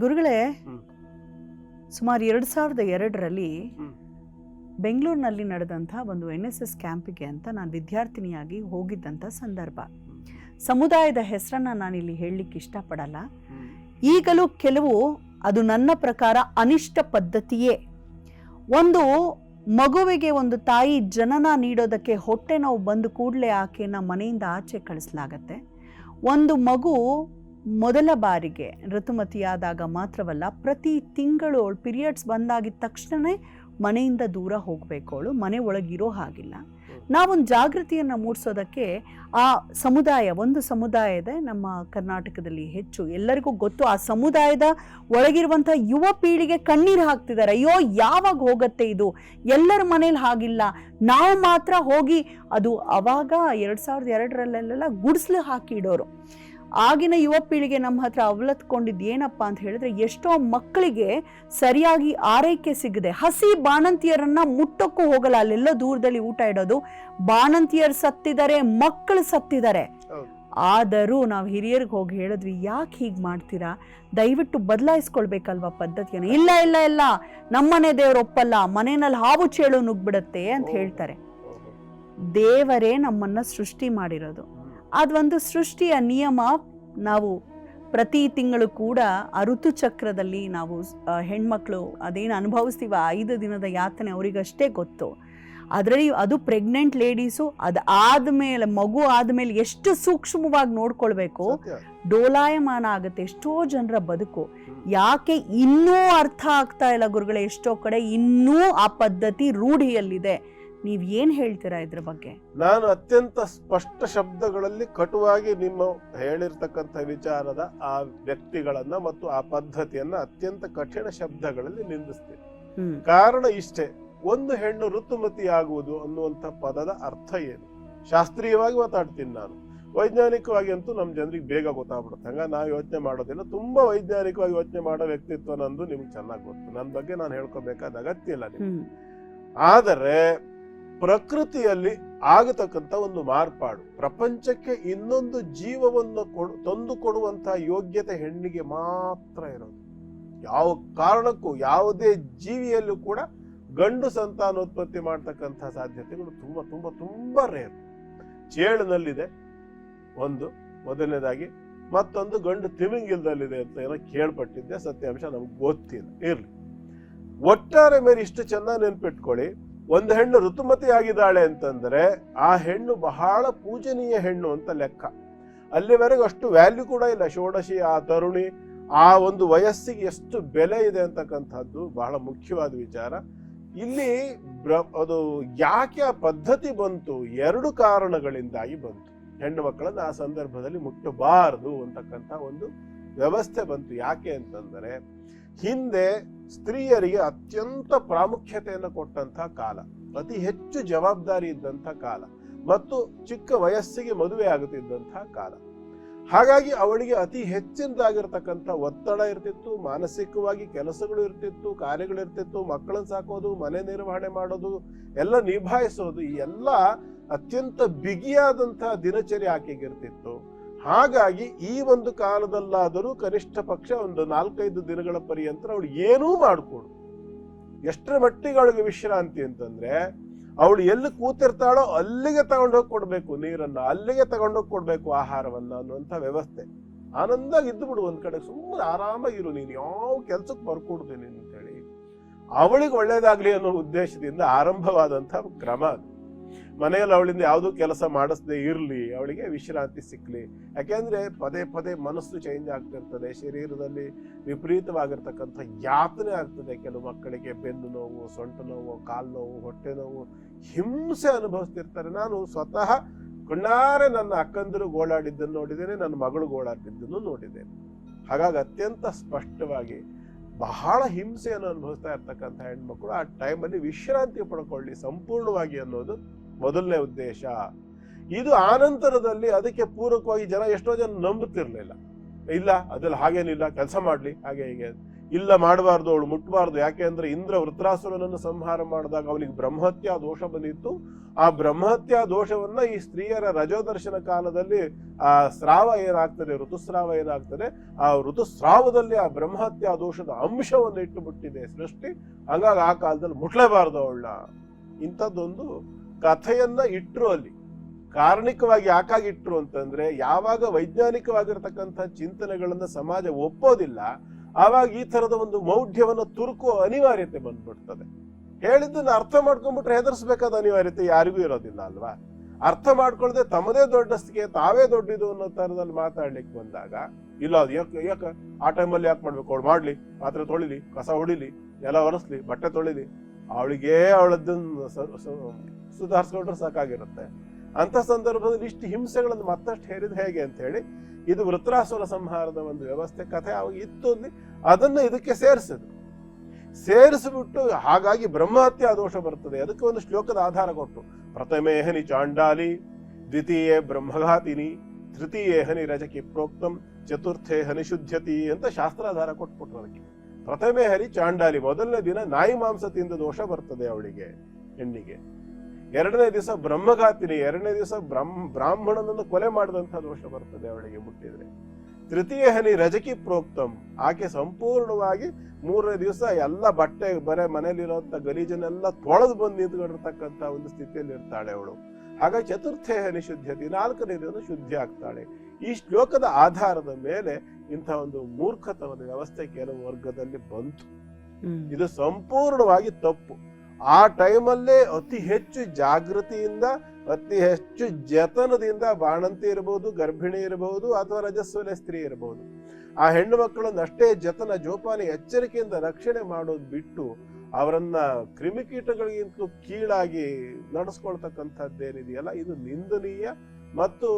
ಗುರುಗಳೇ ಸುಮಾರು ಎರಡು ಸಾವಿರದ ಎರಡರಲ್ಲಿ ಬೆಂಗಳೂರಿನಲ್ಲಿ ನಡೆದಂಥ ಒಂದು ಎನ್ ಎಸ್ ಎಸ್ ಕ್ಯಾಂಪಿಗೆ ಅಂತ ನಾನು ವಿದ್ಯಾರ್ಥಿನಿಯಾಗಿ ಹೋಗಿದ್ದಂಥ ಸಂದರ್ಭ. ಸಮುದಾಯದ ಹೆಸರನ್ನ ನಾನಿಲ್ಲಿ ಹೇಳಲಿಕ್ಕೆ ಇಷ್ಟಪಡಲ್ಲ. ಈಗಲೂ ಕೆಲವು ಅದು ನನ್ನ ಪ್ರಕಾರ ಅನಿಷ್ಟ ಪದ್ಧತಿಯೇ. ಒಂದು ಮಗುವಿಗೆ ಒಂದು ತಾಯಿ ಜನನ ನೀಡೋದಕ್ಕೆ ಹೊಟ್ಟೆ ನೋವು ಬಂದು ಕೂಡಲೇ ಆಕೆಯನ್ನು ಮನೆಯಿಂದ ಆಚೆ ಕಳಿಸಲಾಗತ್ತೆ. ಒಂದು ಮಗು ಮೊದಲ ಬಾರಿಗೆ ಋತುಮತಿಯಾದಾಗ ಮಾತ್ರವಲ್ಲ ಪ್ರತಿ ತಿಂಗಳು ಅವಳು ಪೀರಿಯಡ್ಸ್ ಬಂದಾಗಿದ್ದ ತಕ್ಷಣವೇ ಮನೆಯಿಂದ ದೂರ ಹೋಗಬೇಕು ಅವಳು ಮನೆ ಒಳಗಿರೋ ಹಾಗಿಲ್ಲ. ನಾವೊಂದು ಜಾಗೃತಿಯನ್ನು ಮೂಡಿಸೋದಕ್ಕೆ ಆ ಸಮುದಾಯ ಒಂದು ಸಮುದಾಯ ಇದೆ ನಮ್ಮ ಕರ್ನಾಟಕದಲ್ಲಿ ಹೆಚ್ಚು ಎಲ್ಲರಿಗೂ ಗೊತ್ತು ಆ ಸಮುದಾಯದ ಒಳಗಿರುವಂಥ ಯುವ ಪೀಳಿಗೆ ಕಣ್ಣೀರು ಹಾಕ್ತಿದ್ದಾರೆ. ಅಯ್ಯೋ ಯಾವಾಗ ಹೋಗತ್ತೆ ಇದು? ಎಲ್ಲರ ಮನೇಲಿ ಹಾಗಿಲ್ಲ. ನಾವು ಮಾತ್ರ ಹೋಗಿ ಅದು ಅವಾಗ ಎರಡು ಸಾವಿರದ ಎರಡರಲ್ಲೆಲ್ಲ ಗುಡಿಸ್ಲು ಹಾಕಿ ಇಡೋರು ಆಗಿನ ಯುವ ಪೀಳಿಗೆ ನಮ್ಮ ಹತ್ರ ಅವಲತ್ಕೊಂಡಿದ್ದು ಏನಪ್ಪ ಅಂತ ಹೇಳಿದ್ರೆ ಎಷ್ಟೋ ಮಕ್ಕಳಿಗೆ ಸರಿಯಾಗಿ ಆರೈಕೆ ಸಿಗದೆ ಹಸಿ ಬಾಣಂತಿಯರನ್ನ ಮುಟ್ಟಕ್ಕೂ ಹೋಗಲ್ಲ. ಅಲ್ಲೆಲ್ಲ ದೂರದಲ್ಲಿ ಊಟ ಇಡೋದು. ಬಾಣಂತಿಯರು ಸತ್ತಿದ್ದಾರೆ ಮಕ್ಕಳು ಸತ್ತಿದ್ದಾರೆ ಆದರೂ ನಾವು ಹಿರಿಯರಿಗೆ ಹೋಗಿ ಹೇಳಿದ್ವಿ ಯಾಕೆ ಹೀಗೆ ಮಾಡ್ತೀರಾ? ದಯವಿಟ್ಟು ಬದಲಾಯಿಸ್ಕೊಳ್ಬೇಕಲ್ವಾ ಪದ್ಧತಿಯನ್ನು? ಇಲ್ಲ ಇಲ್ಲ ಇಲ್ಲ. ನಮ್ಮನೆ ದೇವ್ರು ಒಪ್ಪಲ್ಲ. ಮನೆಯಲ್ಲಿ ಹಾವು ಚೇಳು ನುಗ್ಬಿಡತ್ತೆ ಅಂತ ಹೇಳ್ತಾರೆ. ದೇವರೇ ನಮ್ಮನ್ನ ಸೃಷ್ಟಿ ಮಾಡಿರೋದು. ಅದೊಂದು ಸೃಷ್ಟಿಯ ನಿಯಮ. ನಾವು ಪ್ರತಿ ತಿಂಗಳು ಕೂಡ ಆ ಋತುಚಕ್ರದಲ್ಲಿ ನಾವು ಹೆಣ್ಮಕ್ಳು ಅದೇನು ಅನುಭವಿಸ್ತೀವ ಐದು ದಿನದ ಯಾತನೆ ಅವರಿಗಷ್ಟೇ ಗೊತ್ತು. ಅದರಲ್ಲಿ ಅದು ಪ್ರೆಗ್ನೆಂಟ್ ಲೇಡೀಸು ಅದು ಆದಮೇಲೆ ಮಗು ಆದಮೇಲೆ ಎಷ್ಟು ಸೂಕ್ಷ್ಮವಾಗಿ ನೋಡ್ಕೊಳ್ಬೇಕು ಡೋಲಾಯಮಾನ ಆಗುತ್ತೆ ಎಷ್ಟೋ ಜನರ ಬದುಕು. ಯಾಕೆ ಇನ್ನೂ ಅರ್ಥ ಆಗ್ತಾ ಇಲ್ಲ ಗುರುಗಳೇ ಎಷ್ಟೋ ಕಡೆ ಇನ್ನೂ ಆ ಪದ್ಧತಿ ರೂಢಿಯಲ್ಲಿದೆ. ನೀವ್ ಏನ್ ಹೇಳ್ತೀರಾ ಇದ್ರ ಬಗ್ಗೆ? ನಾನು ಅತ್ಯಂತ ಸ್ಪಷ್ಟ ಶಬ್ದಗಳಲ್ಲಿ ಕಟುವಾಗಿ ನಿಮ್ಮ ಹೇಳಿರ್ತಕ್ಕಂಥ ವಿಚಾರದ ಆ ವ್ಯಕ್ತಿಗಳನ್ನ ಮತ್ತು ಆ ಪದ್ಧತಿಯನ್ನ ಅತ್ಯಂತ ಕಠಿಣ ಶಬ್ದಗಳಲ್ಲಿ ನಿಂದಿಸ್ತೇನೆ. ಕಾರಣ ಇಷ್ಟೇ ಒಂದು ಹೆಣ್ಣು ಋತುಮತಿ ಆಗುವುದು ಅನ್ನುವಂಥ ಪದದ ಅರ್ಥ ಏನು? ಶಾಸ್ತ್ರೀಯವಾಗಿ ಮಾತಾಡ್ತೀನಿ ನಾನು. ವೈಜ್ಞಾನಿಕವಾಗಿ ಅಂತೂ ನಮ್ಮ ಜನರಿಗೆ ಬೇಗ ಗೊತ್ತಾಗ್ಬಿಡುತ್ತೆ. ಹಂಗ ನಾವು ಯೋಚನೆ ಮಾಡೋದಿಲ್ಲ. ತುಂಬಾ ವೈಜ್ಞಾನಿಕವಾಗಿ ಯೋಚನೆ ಮಾಡೋ ವ್ಯಕ್ತಿತ್ವ ನಂದು ನಿಮ್ಗೆ ಚೆನ್ನಾಗಿ ಗೊತ್ತು. ನನ್ನ ಬಗ್ಗೆ ನಾನು ಹೇಳ್ಕೊಬೇಕಾದ ಅಗತ್ಯ ಇಲ್ಲ ನಿಮ್ಗೆ. ಆದರೆ ಪ್ರಕೃತಿಯಲ್ಲಿ ಆಗತಕ್ಕಂಥ ಒಂದು ಮಾರ್ಪಾಡು. ಪ್ರಪಂಚಕ್ಕೆ ಇನ್ನೊಂದು ಜೀವವನ್ನು ಕೊಡು, ತಂದು ಕೊಡುವಂತಹ ಯೋಗ್ಯತೆ ಹೆಣ್ಣಿಗೆ ಮಾತ್ರ ಇರೋದು. ಯಾವ ಕಾರಣಕ್ಕೂ, ಯಾವುದೇ ಜೀವಿಯಲ್ಲೂ ಕೂಡ ಗಂಡು ಸಂತಾನೋತ್ಪತ್ತಿ ಮಾಡ್ತಕ್ಕಂಥ ಸಾಧ್ಯತೆಗಳು ತುಂಬಾ ತುಂಬಾ ತುಂಬಾ ರೇರ್ ಚೇಳಿನಲ್ಲಿದೆ ಒಂದು, ಮೊದಲನೇದಾಗಿ. ಮತ್ತೊಂದು ಗಂಡು ತಿಮಿಂಗಿಲ್ದಲ್ಲಿದೆ ಅಂತ ಏನೋ ಕೇಳ್ಪಟ್ಟಿದ್ದೆ, ಸತ್ಯಾಂಶ ನಮ್ಗೆ ಗೊತ್ತಿಲ್ಲ. ಇರ್ಲಿ. ಒಟ್ಟಾರೆ ಮೇಲೆ ಇಷ್ಟು ಚೆನ್ನಾಗಿ ನೆನ್ಪಿಟ್ಕೊಳ್ಳಿ. ಒಂದು ಹೆಣ್ಣು ಋತುಮತಿಯಾಗಿದ್ದಾಳೆ ಅಂತಂದರೆ ಆ ಹೆಣ್ಣು ಬಹಳ ಪೂಜನೀಯ ಹೆಣ್ಣು ಅಂತ ಲೆಕ್ಕ. ಅಲ್ಲಿವರೆಗೂ ಅಷ್ಟು ವ್ಯಾಲ್ಯೂ ಕೂಡ ಇಲ್ಲ. ಷೋಡಶಿ, ಆ ತರುಣಿ, ಆ ಒಂದು ವಯಸ್ಸಿಗೆ ಎಷ್ಟು ಬೆಲೆ ಇದೆ ಅಂತಕ್ಕಂಥದ್ದು ಬಹಳ ಮುಖ್ಯವಾದ ವಿಚಾರ. ಇಲ್ಲಿ ಬ್ರ- ಅದು ಯಾಕೆ ಆ ಪದ್ಧತಿ ಬಂತು? ಎರಡು ಕಾರಣಗಳಿಂದಾಗಿ ಬಂತು. ಹೆಣ್ಣು ಮಕ್ಕಳನ್ನು ಆ ಸಂದರ್ಭದಲ್ಲಿ ಮುಟ್ಟಬಾರದು ಅಂತಕ್ಕಂಥ ಒಂದು ವ್ಯವಸ್ಥೆ ಬಂತು. ಯಾಕೆ ಅಂತಂದರೆ, ಹಿಂದೆ ಸ್ತ್ರೀಯರಿಗೆ ಅತ್ಯಂತ ಪ್ರಾಮುಖ್ಯತೆಯನ್ನು ಕೊಟ್ಟಂತ ಕಾಲ, ಅತಿ ಹೆಚ್ಚು ಜವಾಬ್ದಾರಿ ಇದ್ದಂಥ ಕಾಲ ಮತ್ತು ಚಿಕ್ಕ ವಯಸ್ಸಿಗೆ ಮದುವೆ ಆಗುತ್ತಿದ್ದಂತಹ ಕಾಲ. ಹಾಗಾಗಿ ಅವಳಿಗೆ ಅತಿ ಹೆಚ್ಚಿನದಾಗಿರ್ತಕ್ಕಂಥ ಒತ್ತಡ ಇರ್ತಿತ್ತು, ಮಾನಸಿಕವಾಗಿ ಕೆಲಸಗಳು ಇರ್ತಿತ್ತು, ಕಾರ್ಯಗಳು ಇರ್ತಿತ್ತು, ಮಕ್ಕಳನ್ನ ಸಾಕೋದು, ಮನೆ ನಿರ್ವಹಣೆ ಮಾಡೋದು, ಎಲ್ಲ ನಿಭಾಯಿಸೋದು, ಈ ಎಲ್ಲ ಅತ್ಯಂತ ಬಿಗಿಯಾದಂತಹ ದಿನಚರಿ ಆಕೆಗೆ ಇರ್ತಿತ್ತು ಹಾಗಾಗಿ ಈ ಒಂದು ಕಾಲದಲ್ಲಾದರೂ ಕನಿಷ್ಠ ಪಕ್ಷ ಒಂದು ನಾಲ್ಕೈದು ದಿನಗಳ ಪರ್ಯಂತ ಅವಳು ಏನೂ ಮಾಡಿಕೊಡು. ಎಷ್ಟರ ಮಟ್ಟಿಗೆ ಅವಳಿಗೆ ವಿಶ್ರಾಂತಿ ಅಂತಂದ್ರೆ, ಅವಳು ಎಲ್ಲಿ ಕೂತಿರ್ತಾಳೋ ಅಲ್ಲಿಗೆ ತಗೊಂಡೋಗಿ ಕೊಡಬೇಕು ನೀರನ್ನ, ಅಲ್ಲಿಗೆ ತಗೊಂಡೋಗಿ ಕೊಡಬೇಕು ಆಹಾರವನ್ನ ಅನ್ನುವಂಥ ವ್ಯವಸ್ಥೆ. ಆನಂದಾಗಿ ಇದ್ದು ಬಿಡು ಒಂದ್ ಕಡೆ ಸುಮ್ಮನೆ ಆರಾಮಾಗಿರು ನೀನು ಯಾವ ಕೆಲ್ಸಕ್ಕೆ ಬರ್ಕೊಡ್ತೀನಿ ಅಂತೇಳಿ. ಅವಳಿಗೆ ಒಳ್ಳೇದಾಗ್ಲಿ ಅನ್ನೋ ಉದ್ದೇಶದಿಂದ ಆರಂಭವಾದಂಥ ಕ್ರಮ ಅದು. ಮನೆಯಲ್ಲಿ ಅವಳಿಂದ ಯಾವುದೂ ಕೆಲಸ ಮಾಡಿಸದೆ ಇರಲಿ, ಅವಳಿಗೆ ವಿಶ್ರಾಂತಿ ಸಿಕ್ಕಲಿ ಯಾಕೆಂದರೆ ಪದೇ ಪದೇ ಮನಸ್ಸು ಚೇಂಜ್ ಆಗ್ತಿರ್ತದೆ, ಶರೀರದಲ್ಲಿ ವಿಪರೀತವಾಗಿರ್ತಕ್ಕಂಥ ಯಾತನೆ ಆಗ್ತದೆ ಕೆಲವು ಮಕ್ಕಳಿಗೆ. ಬೆನ್ನು ನೋವು, ಸೊಂಟ ನೋವು, ಕಾಲು ನೋವು, ಹೊಟ್ಟೆ ನೋವು, ಹಿಂಸೆ ಅನುಭವಿಸ್ತಿರ್ತಾರೆ. ನಾನು ಸ್ವತಃ ಕಣ್ಣಾರೆ ನನ್ನ ಅಕ್ಕಂದಿರು ಗೋಳಾಡಿದ್ದನ್ನು ನೋಡಿದ್ದೇನೆ, ನನ್ನ ಮಗಳು ಗೋಳಾಡಿದ್ದನ್ನು ನೋಡಿದ್ದೇನೆ. ಹಾಗಾಗಿ ಅತ್ಯಂತ ಸ್ಪಷ್ಟವಾಗಿ ಬಹಳ ಹಿಂಸೆಯನ್ನು ಅನುಭವಿಸ್ತಾ ಇರ್ತಕ್ಕಂಥ ಹೆಣ್ಮಕ್ಳು ಆ ಟೈಮಲ್ಲಿ ವಿಶ್ರಾಂತಿ ಪಡ್ಕೊಳ್ಳಿ, ಸಂಪೂರ್ಣವಾಗಿ ಅನ್ನೋದು ಮೊದಲನೇ ಉದ್ದೇಶ. ಇದು ಆನಂತರದಲ್ಲಿ ಅದಕ್ಕೆ ಪೂರಕವಾಗಿ ಜನ ಎಷ್ಟೋ ಜನ ನಂಬುತ್ತಿರಲಿಲ್ಲ. ಇಲ್ಲ, ಅದ್ರಲ್ಲಿ ಹಾಗೇನಿಲ್ಲ ಕೆಲಸ ಮಾಡ್ಲಿ, ಹಾಗೆ ಹೀಗೆ. ಇಲ್ಲ, ಮಾಡಬಾರ್ದು, ಅವಳು ಮುಟ್ಟಬಾರ್ದು ಯಾಕೆ ಅಂದ್ರೆ ಇಂದ್ರ ವೃತ್ರಾಸುರನನ್ನು ಸಂಹಾರ ಮಾಡಿದಾಗ ಅವನಿಗೆ ಬ್ರಹ್ಮಹತ್ಯಾ ದೋಷ ಬಂದಿತ್ತು. ಆ ಬ್ರಹ್ಮಹತ್ಯಾ ದೋಷವನ್ನ ಈ ಸ್ತ್ರೀಯರ ರಜೋದರ್ಶನ ಕಾಲದಲ್ಲಿ ಆ ಸ್ರಾವ ಏನಾಗ್ತದೆ, ಋತುಸ್ರಾವ ಏನಾಗ್ತದೆ, ಆ ಋತುಸ್ರಾವದಲ್ಲಿ ಆ ಬ್ರಹ್ಮಹತ್ಯಾ ದೋಷದ ಅಂಶವನ್ನು ಇಟ್ಟು ಬಿಟ್ಟಿದೆ ಸೃಷ್ಟಿ. ಹಂಗಾಗಿ ಆ ಕಾಲದಲ್ಲಿ ಮುಟ್ಲೇಬಾರ್ದು ಅವಳನ್ನ. ಇಂಥದ್ದೊಂದು ಕಥೆಯನ್ನ ಇಟ್ರು ಅಲ್ಲಿ. ಕಾರಣಿಕವಾಗಿ ಯಾಕಾಗಿ ಇಟ್ರು ಅಂತಂದ್ರೆ, ಯಾವಾಗ ವೈಜ್ಞಾನಿಕವಾಗಿರ್ತಕ್ಕಂಥ ಚಿಂತನೆಗಳನ್ನ ಸಮಾಜ ಒಪ್ಪೋದಿಲ್ಲ, ಆವಾಗ ಈ ತರದ ಒಂದು ಮೌಢ್ಯವನ್ನು ತುರುಕುವ ಅನಿವಾರ್ಯತೆ ಬಂದ್ಬಿಡ್ತದೆ. ಹೇಳಿದ್ದನ್ನ ಅರ್ಥ ಮಾಡ್ಕೊಂಡ್ಬಿಟ್ರೆ ಹೆದರ್ಸ್ಬೇಕಾದ ಅನಿವಾರ್ಯತೆ ಯಾರಿಗೂ ಇರೋದಿಲ್ಲ ಅಲ್ವಾ? ಅರ್ಥ ಮಾಡ್ಕೊಳ್ಳದೆ ತಮ್ಮದೇ ದೊಡ್ಡಸ್ತಿಗೆ ತಾವೇ ದೊಡ್ಡದು ಅನ್ನೋ ತರದಲ್ಲಿ ಮಾತಾಡ್ಲಿಕ್ಕೆ ಬಂದಾಗ, ಇಲ್ಲ, ಅದು ಯಾಕೆ ಯಾಕೆ ಆ ಟೈಮಲ್ಲಿ ಯಾಕೆ ಮಾಡ್ಬೇಕು? ಅವಳು ಮಾಡ್ಲಿ, ಪಾತ್ರೆ ತೊಳಿಲಿ, ಕಸ ಹೊಡಿಲಿ, ನೆಲ ಒರೆಸ್ಲಿ, ಬಟ್ಟೆ ತೊಳಿಲಿ, ಅವಳಿಗೆ ಅವಳದ್ದನ್ನು ಸುಧಾರಿಸ್ಕೊಂಡ್ರೆ ಸಾಕಾಗಿರುತ್ತೆ. ಅಂತ ಸಂದರ್ಭದಲ್ಲಿ ಇಷ್ಟು ಹಿಂಸೆಗಳನ್ನು ಮತ್ತಷ್ಟು ಹೇರಿದ ಹೇಗೆ ಅಂತ ಹೇಳಿ, ಇದು ವೃತ್ರಾಸುರ ಸಂಹಾರದ ಒಂದು ವ್ಯವಸ್ಥೆ, ಕಥೆ ಇತ್ತು ಅದನ್ನ ಇದಕ್ಕೆ ಸೇರಿಸಿದ್ರು. ಸೇರಿಸಿಬಿಟ್ಟು ಹಾಗಾಗಿ ಬ್ರಹ್ಮಹತ್ಯಾ ದೋಷ ಬರ್ತದೆ. ಅದಕ್ಕೆ ಒಂದು ಶ್ಲೋಕದ ಆಧಾರ ಕೊಟ್ಟು ಪ್ರಥಮೇಹನಿ ಚಾಂಡಾಲಿ, ದ್ವಿತೀಯ ಬ್ರಹ್ಮಘಾತಿನಿ, ತೃತೀಯೇಹನಿ ರಜಕಿ ಪ್ರೋಕ್ತಂ ಚತುರ್ಥೇ ಹನಿ ಶುದ್ಧತಿ ಅಂತ ಶಾಸ್ತ್ರಾಧಾರ ಕೊಟ್ಬಿಟ್ರು ಅದಕ್ಕೆ. ಪ್ರಥಮೇ ಹರಿ ಚಾಂಡಾಲಿ, ಮೊದಲನೇ ದಿನ ನಾಯಿ ಮಾಂಸ ತಿಂದ ದೋಷ ಬರ್ತದೆ ಅವಳಿಗೆ, ಹೆಣ್ಣಿಗೆ. ಎರಡನೇ ದಿವಸ ಬ್ರಹ್ಮಘಾತಿನಿ ಎರಡನೇ ದಿವಸ ಬ್ರಹ್ಮ ಬ್ರಾಹ್ಮಣನನ್ನು ಕೊಲೆ ಮಾಡಿದಂಥ ದೋಷ ಬರ್ತದೆ ಅವಳಿಗೆ ಮುಟ್ಟಿದ್ರೆ. ತೃತೀಯ ಹನಿ ರಜಕಿ ಪ್ರೋಕ್ತಂ ಆಕೆ ಸಂಪೂರ್ಣವಾಗಿ ಮೂರನೇ ದಿವಸ ಎಲ್ಲ ಬಟ್ಟೆ ಬರೆ ಮನೇಲಿರುವಂತ ಗಲೀಜನ್ನೆಲ್ಲ ತೊಳೆದು ಬಂದು ನಿಂತ್ಕೊಂಡಿರ್ತಕ್ಕಂಥ ಒಂದು ಸ್ಥಿತಿಯಲ್ಲಿ ಇರ್ತಾಳೆ ಅವಳು. ಹಾಗಾಗಿ ಚತುರ್ಥೇ ಹನಿ ಶುದ್ಧತಿ ನಾಲ್ಕನೇ ದಿನ ಶುದ್ಧಿ ಆಗ್ತಾಳೆ. ಈ ಶ್ಲೋಕದ ಆಧಾರದ ಮೇಲೆ ಇಂಥ ಒಂದು ಮೂರ್ಖತನದ ವ್ಯವಸ್ಥೆ ಕೆಲವು ವರ್ಗದಲ್ಲಿ ಬಂತು. ಇದು ಸಂಪೂರ್ಣವಾಗಿ ತಪ್ಪು. ಆ ಟೈಮಲ್ಲೇ ಅತಿ ಹೆಚ್ಚು ಜಾಗೃತಿಯಿಂದ, ಅತಿ ಹೆಚ್ಚು ಜತನದಿಂದ ಬಾಣಂತಿ ಇರಬಹುದು ಗರ್ಭಿಣಿ ಇರಬಹುದು ಅಥವಾ ರಜಸ್ವಲೆ ಸ್ತ್ರೀ ಇರಬಹುದು ಆ ಹೆಣ್ಣು ಮಕ್ಕಳನ್ನು ಅಷ್ಟೇ ಜತನ, ಜೋಪಾನ, ಎಚ್ಚರಿಕೆಯಿಂದ ರಕ್ಷಣೆ ಮಾಡೋದು ಬಿಟ್ಟು ಅವರನ್ನ ಕ್ರಿಮಿಕೀಟಗಳಿಗಿಂತಲೂ ಕೀಳಾಗಿ ನಡೆಸ್ಕೊಳ್ತಕ್ಕಂಥದ್ದೇನಿದೆಯಲ್ಲ, ಇದು ನಿಂದನೀಯ ಮತ್ತು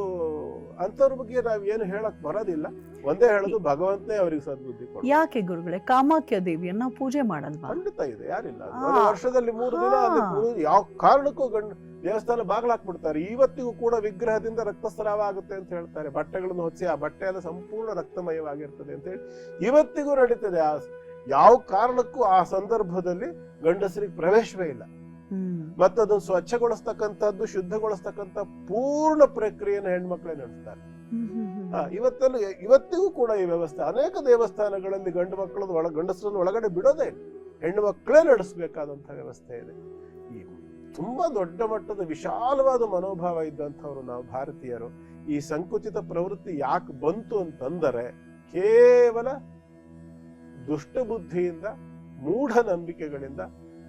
ಅಂಥವ್ರ ಬಗ್ಗೆ ನಾವ್ ಏನು ಹೇಳಕ್ ಬರೋದಿಲ್ಲ. ಒಂದೇ ಹೇಳೋದು ಭಗವಂತನೇ ಅವರಿಗೆ ಸದ್ಬುದ್ಧಿ ಕೊಡ ಯಾಕೆ ಗುರುಗಳೇ? ಕಾಮಾಖ್ಯ ದೇವಿಯನ್ನ ಪೂಜೆ ಮಾಡಲ್ವಾ? ಖಂಡಿತ ಇದೆ ಯಾರಿಲ್ಲ. ವರ್ಷದಲ್ಲಿ ಮೂರು ದಿನ ಅದಕ್ಕೆ. ಯಾವ ಕಾರಣಕ್ಕೂ ಗಂಡು ದೇವಸ್ಥಾನ ಬಾಗ್ಲಾಕ್ಬಿಡ್ತಾರೆ. ಇವತ್ತಿಗೂ ಕೂಡ ವಿಗ್ರಹದಿಂದ ರಕ್ತಸ್ರಾವ ಆಗುತ್ತೆ ಅಂತ ಹೇಳ್ತಾರೆ. ಬಟ್ಟೆಗಳನ್ನು ಹೊಚ್ಚಿ ಆ ಬಟ್ಟೆ ಎಲ್ಲ ಸಂಪೂರ್ಣ ರಕ್ತಮಯವಾಗಿರ್ತದೆ ಅಂತ ಹೇಳಿ ಇವತ್ತಿಗೂ ನಡೀತದೆ. ಆ ಯಾವ ಕಾರಣಕ್ಕೂ ಆ ಸಂದರ್ಭದಲ್ಲಿ ಗಂಡಸರಿಗೆ ಪ್ರವೇಶವೇ ಇಲ್ಲ. ಹ್ಮ್. ಮತ್ತೆ ಅದನ್ನು ಸ್ವಚ್ಛಗೊಳಿಸ್ತಕ್ಕಂಥದ್ದು ಶುದ್ಧಗೊಳಿಸ್ತಕ್ಕಂಥ ಪೂರ್ಣ ಪ್ರಕ್ರಿಯೆಯನ್ನು ಹೆಣ್ಮಕ್ಳೇ ನಡೆಸ್ತಾರೆ. ಇವತ್ತಲ್ಲಿ. ಇವತ್ತಿಗೂ ಕೂಡ ಈ ವ್ಯವಸ್ಥೆ ಅನೇಕ ದೇವಸ್ಥಾನಗಳಲ್ಲಿ ಗಂಡು ಮಕ್ಕಳದ್ದು ಒಳ ಗಂಡಸರನ್ನು ಒಳಗಡೆ ಬಿಡೋದೇ ಹೆಣ್ಣು ಮಕ್ಕಳೇ ನಡೆಸಬೇಕಾದಂತ ವ್ಯವಸ್ಥೆ ಇದೆ. ಈ ತುಂಬಾ ದೊಡ್ಡ ಮಟ್ಟದ ವಿಶಾಲವಾದ ಮನೋಭಾವ ಇದ್ದಂಥವ್ರು ನಾವು ಭಾರತೀಯರು ಈ ಸಂಕುಚಿತ ಪ್ರವೃತ್ತಿ ಯಾಕೆ ಬಂತು ಅಂತಂದರೆ ಕೇವಲ ದುಷ್ಟ ಬುದ್ಧಿಯಿಂದ ಮೂಢನಂಬಿಕೆಗಳಿಂದ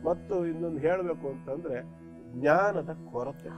ಮತ್ತು ಇನ್ನೊಂದು ಹೇಳಬೇಕು ಅಂತಂದ್ರೆ ಜ್ಞಾನದ ಕೊರತೆ.